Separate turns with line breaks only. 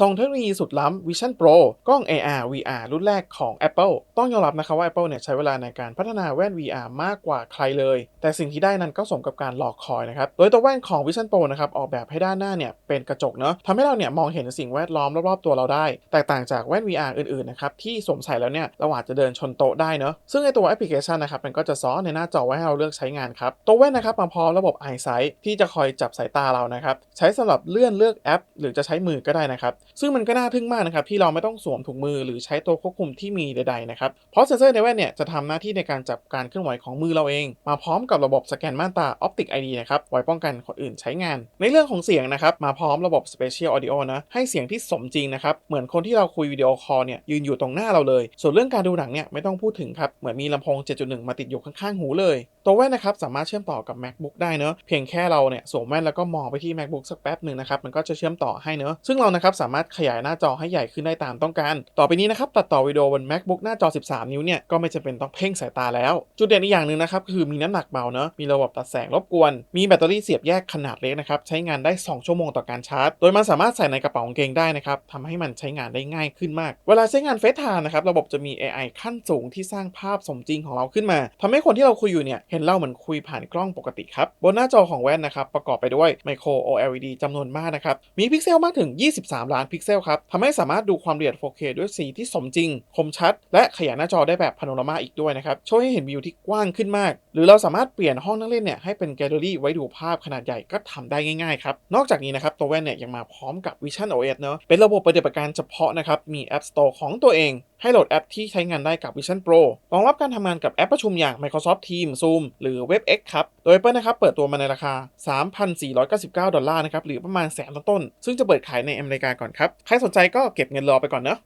ส่งเทคโนโลยีสุดล้ำ Vision Pro กล้อง AR VR รุ่นแรกของ Apple ต้องยอมรับนะครับว่า Apple เนี่ยใช้เวลาในการพัฒนาแว่น VR มากกว่าใครเลย แต่สิ่งที่ได้นั้นก็สมกับการรอกคอยนะครับ โดยตัวแว่นของ Vision Pro นะครับออกแบบให้ด้านหน้าเนี่ยเป็นกระจกเนาะทำให้เราเนี่ยมองเห็นสิ่งแวดล้อมรอบๆตัวเราได้ แตกต่างจากแว่น VR อื่นๆนะครับที่สวมใส่แล้วเนี่ยเราอาจจะเดินชนโต๊ะได้เนาะซึ่งในตัวแอปพลิเคชันนะครับมันก็จะซ้อนในหน้าจอไว้ให้เราเลือกใช้งานครับตัวแว่นนะครับมาพร้อมระบบ EyeSight ที่จะคอยจับสายตาเรานะครับใช้สำหรับเลื่อนเลือกแอป หรือจะใช้มือก็ได้นะครับซึ่งมันก็น่าทึ่งมากนะครับที่เราไม่ต้องสวมถุงมือหรือใช้ตัวควบคุมที่มีใดๆนะครับเพราะเซนเซอร์ในแว่นเนี่ยจะทำหน้าที่ในการจับการเคลื่อนไหวของมือเราเอง มาพร้อมกับระบบสแกนม่านตา Optic ID นะครับไว้ป้องกันคนอื่นใช้งาน ในเรื่องของเสียงนะครับมาพร้อมระบบ Spatial Audio นะให้เสียงที่สมจริงนะครับเหมือนคนที่เราคุยวิดีโอคอลเนี่ยยืนอยู่ตรงหน้าเราเลย ส่วนเรื่องการดูหนังเนี่ยไม่ต้องพูดถึงครับเหมือนมีลำโพง 7.1 มาติดอยู่ข้างๆหูเลยตัวแว่นนะครับสามารถเชื่อมต่อกับ MacBook ได้เนอะเพียงแค่เราเนี่ยสวมแว่นแล้วก็มองไปที่ MacBook สักแป๊บหนึ่งนะครับมันก็จะเชื่อมต่อให้เนอะซึ่งเรานะครับสาามารถขยายหน้าจอให้ใหญ่ขึ้นได้ตามต้องการ ต่อไปนี้นะครับตัดต่อวิดีโอบน MacBook หน้าจอ 13 นิ้วเนี่ยก็ไม่จำเป็นต้องเพ่งสายตาแล้ว จุดเด่นอีกอย่างหนึ่งนะครับคือมีน้ำหนักเบาเนอะมีระบบตัดแสงรบกวน มีแบตเตอรี่เสียบแยกขนาดเล็กนะครับใช้งานได้ 2 ชั่วโมงต่อการชาร์จ โดยมันสามารถใส่ในกระเป๋ากางเกงได้นะครับทำให้มันใช้งานได้ง่ายขึ้นมาก เวลาใช้งานเฟซทม์นะครับระบบจะมี AI ขั้นสูงที่สร้างภาพสมจริงของเราขึ้นมาทำให้คนที่เราคุยอยู่เนี่ยเห็นเราเหมือนคุยผ่านกล้องปกติครับบนหน้าจอของแว่นนะครับประกอบไปด้วยไมโคร OLED จำนวนมากนะครับมีพิกเซลมากถึง 23 ล้านพิกเซลครับทำให้สามารถดูความละเอียด 4K ด้วยสีที่สมจริง คมชัด และขยายหน้าจอได้แบบพาโนรามาอีกด้วยนะครับ ช่วยให้เห็นวิวที่กว้างขึ้นมาก หรือเราสามารถเปลี่ยนห้องนั่งเล่นเนี่ยให้เป็นแกลเลอรี่ไว้ดูภาพขนาดใหญ่ก็ทำได้ง่ายๆครับ นอกจากนี้นะครับตัวแว่นเนี่ยยังมาพร้อมกับ Vision OS เนาะเป็นระบบปฏิบัติการเฉพาะนะครับมี App Store ของตัวเอง ให้โหลดแอปที่ใช้งานได้กับ Vision Pro รองรับการทำงานกับแอปประชุมอย่าง Microsoft Teams Zoom หรือ WebEx ครับ โดย Apple นะครับเปิดตัวมาในราคา 3,499 ดอลลาร์นะครับหรือประมาณแสนต้นๆซึ่งจะเปิดขายในอเมริกาก่อนครับ ใครสนใจก็เก็บเงินรอไปก่อนเนาะ